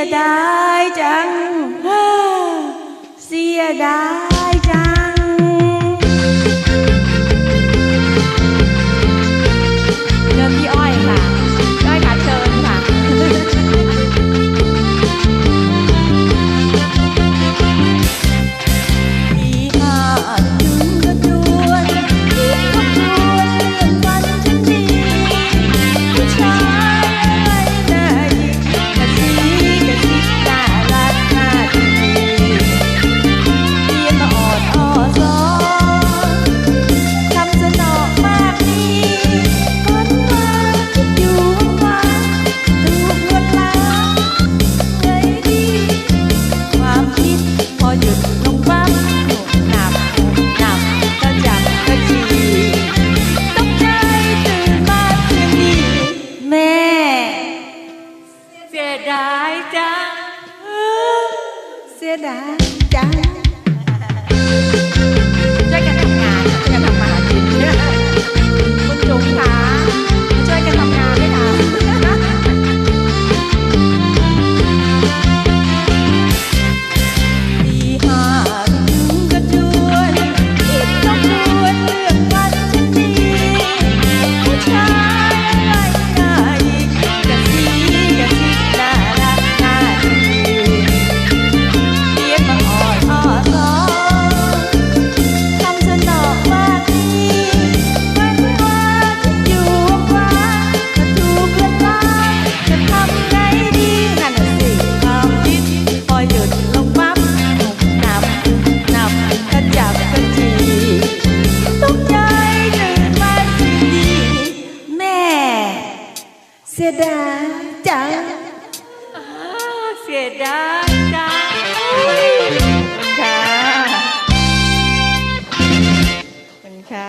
ียดายจัง เสียดาย ดายจัง เสียดายจัง ยดายจังอ่าเสียดายจังขอบคุณค่ะขอบคุณค่ะ